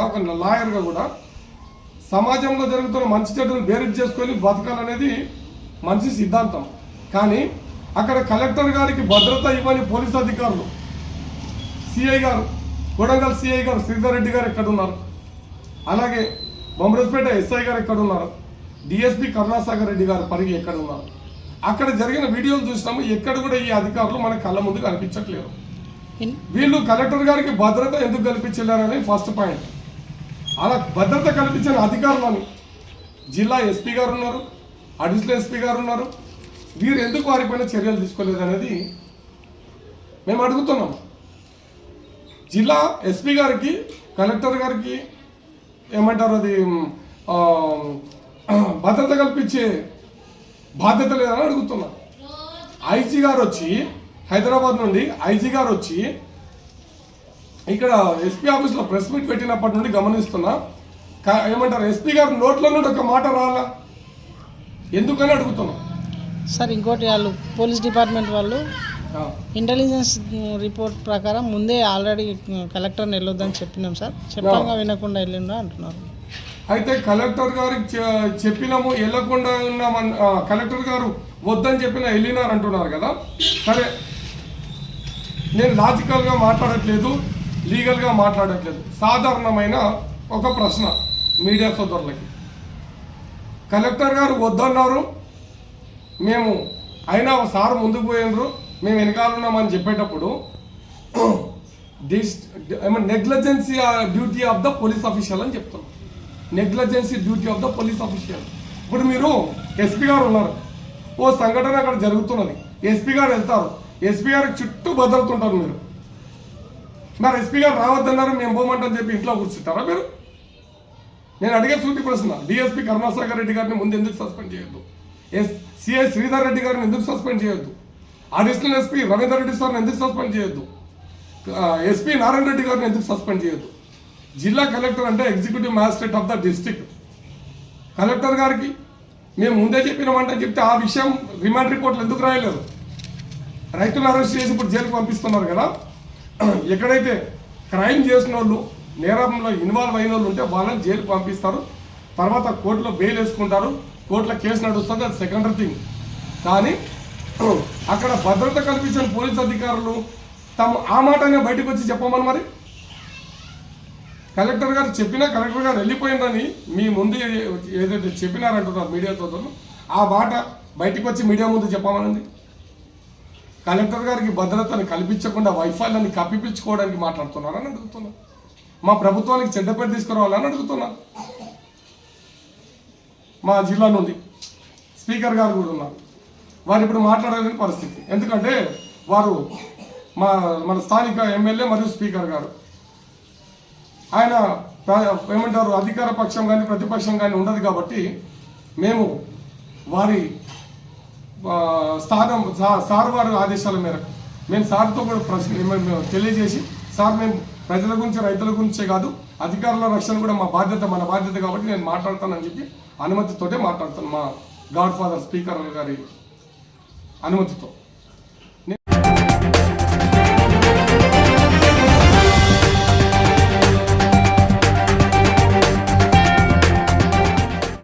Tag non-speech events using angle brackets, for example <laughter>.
కూడా ఒక లాయర్గా కూడా సమాజంలో జరుగుతున్న మంచి చెడును బేరీజ్ చేసుకొని బతకాలనేది మనిషి సిద్ధాంతం. కానీ అక్కడ కలెక్టర్ గారికి భద్రత ఇవ్వని పోలీస్ అధికారులు సిఐ గారు కొడంగల్ సిఐ గారు శ్రీధర్ రెడ్డి గారు ఎక్కడ ఉన్నారు అలాగే బొమ్మరస్పేట ఎస్ఐ గారు ఎక్కడ ఉన్నారు డిఎస్పి కరుణాసాగర్ రెడ్డి గారు పరిగి ఎక్కడ ఉన్నారు అక్కడ జరిగిన వీడియోలు చూసినాము. ఎక్కడ కూడా ఈ అధికారులు మన కళ్ళ ముందు కనిపించట్లేరు వీళ్ళు కలెక్టర్ గారికి భద్రత ఎందుకు కల్పించలేరని ఫస్ట్ పాయింట్ అలా భద్రత కల్పించిన అధికారులను జిల్లా ఎస్పీ గారు ఉన్నారు అడిషనల్ ఎస్పీ గారు ఉన్నారు. వీరు ఎందుకు వారిపైన చర్యలు తీసుకోలేదు అనేది మేము అడుగుతున్నాం. జిల్లా ఎస్పీ గారికి కలెక్టర్ గారికి ఏమంటారు అది భద్రత కల్పించే బాధ్యత లేదని అడుగుతున్నా. ఐజీ గారు వచ్చి హైదరాబాద్ నుండి ఐజీ గారు వచ్చి ఇక్కడ ఎస్పీ ఆఫీస్లో ప్రెస్ మీట్ పెట్టినప్పటి నుండి గమనిస్తున్నా. ఏమంటారు? ఎస్పీ గారు నోట్లో నుండి ఒక మాట రాలా? ఎందుకని అడుగుతున్నా సార్ ఇంకోటి వాళ్ళు పోలీస్ డిపార్ట్మెంట్ వాళ్ళు ఇంటెలిజెన్స్ రిపోర్ట్ ప్రకారం ముందే ఆల్రెడీ కలెక్టర్ని వెళ్ళొద్దని చెప్పినాం సార్. చెప్పంగా వినకుండా వెళ్ళిండ్రా అంటున్నారు. అయితే కలెక్టర్ గారికి చెప్పినాము వెళ్ళకుండా ఉన్నామని కలెక్టర్ గారు వద్దని చెప్పిన వెళ్ళినారు అంటున్నారు కదా. సరే నేను లాజికల్గా మాట్లాడట్లేదు. లీగల్గా మాట్లాడట్లేదు సాధారణమైన ఒక ప్రశ్న మీడియా సోదరులకి. కలెక్టర్ గారు వద్దన్నారు. మేము అయినా సార్ ముందుకు పోయినరు. మేము వెనకాల ఉన్నామని చెప్పేటప్పుడు this negligence duty of the police official అని చెప్తున్నాం. Negligence duty of the police official. ఇప్పుడు మీరు ఎస్పీ గారు ఉన్నారు. ఓ సంఘటన అక్కడ జరుగుతున్నది. ఎస్పీ గారు వెళ్తారు. ఎస్పీ గారికి చుట్టూ భద్రత ఉంటారు మీరు. మరి ఎస్పీ గారు రావద్దన్నారు మేము పోమంటని చెప్పి ఇంట్లో కూర్చుంటారా మీరు? నేను అడిగే సూటి ప్రశ్న డిఎస్పీ కరుణాసాగర్ రెడ్డి గారిని ముందు ఎందుకు సస్పెండ్ చేయొద్దు? ఎస్ సిఐ శ్రీధర్ రెడ్డి గారిని ఎందుకు సస్పెండ్ చేయొద్దు? అడిషనల్ ఎస్పీ రవీందర్ రెడ్డి సార్ని ఎందుకు సస్పెండ్ చేయొద్దు? ఎస్పీ నారాయణ రెడ్డి గారిని ఎందుకు సస్పెండ్ చేయొద్దు? జిల్లా కలెక్టర్ అంటే executive magistrate of the district collector గారికి మేము ముందే చెప్పినామంటే చెప్తే ఆ విషయం రిమాండ్ రిపోర్ట్లు ఎందుకు రాయలేదు? రైతులను అరెస్ట్ చేసి ఇప్పుడు జైలుకు పంపిస్తున్నారు కదా? <clears throat> ఎక్కడైతే క్రైమ్ చేసిన వాళ్ళు నేరంలో ఇన్వాల్వ్ అయిన వాళ్ళు ఉంటే వాళ్ళని జైలు పంపిస్తారు. తర్వాత కోర్టులో బెయిల్ వేసుకుంటారు. కోర్టులో కేసు నడుస్తుంది. అది సెకండరీ థింగ్ కానీ <clears throat> అక్కడ భద్రత కల్పించిన పోలీస్ అధికారులు తమ ఆ మాటనే బయటకు వచ్చి చెప్పమని మరి? కలెక్టర్ గారు చెప్పినా కలెక్టర్ గారు వెళ్ళిపోయిందని మీ ముందు ఏదైతే చెప్పినారంటున్నారు మీడియా సోదరులు ఆ మాట బయటకు వచ్చి మీడియా ముందు చెప్పమనండి కలెక్టర్ గారికి భద్రతను కల్పించకుండా వైఫల్యాన్ని కప్పిపించుకోవడానికి మాట్లాడుతున్నారని అడుగుతున్నా. మా ప్రభుత్వానికి చెడ్డ పేరు తీసుకురావాలని అడుగుతున్నా. మా జిల్లా నుండి స్పీకర్ గారు కూడా ఉన్నారు. వారు ఇప్పుడు మాట్లాడలేని పరిస్థితి. ఎందుకంటే వారు మా మన స్థానిక ఎమ్మెల్యే మరియు స్పీకర్ గారు. ఆయన ఏమంటారు అధికార పక్షం కానీ ప్రతిపక్షం కానీ ఉండదు కాబట్టి మేము వారి స్థానం సార్ వారి ఆదేశాల మేరకు మేము సార్తో కూడా ప్రశ్న తెలియజేసి సార్ మేము ప్రజల గురించి రైతుల గురించే కాదు అధికారుల రక్షణ కూడా మా బాధ్యత మన బాధ్యత కాబట్టి నేను మాట్లాడతానని చెప్పి అనుమతితోటే మాట్లాడతాను మా గాడ్ ఫాదర్ స్పీకర్ గారి అనుమతితో.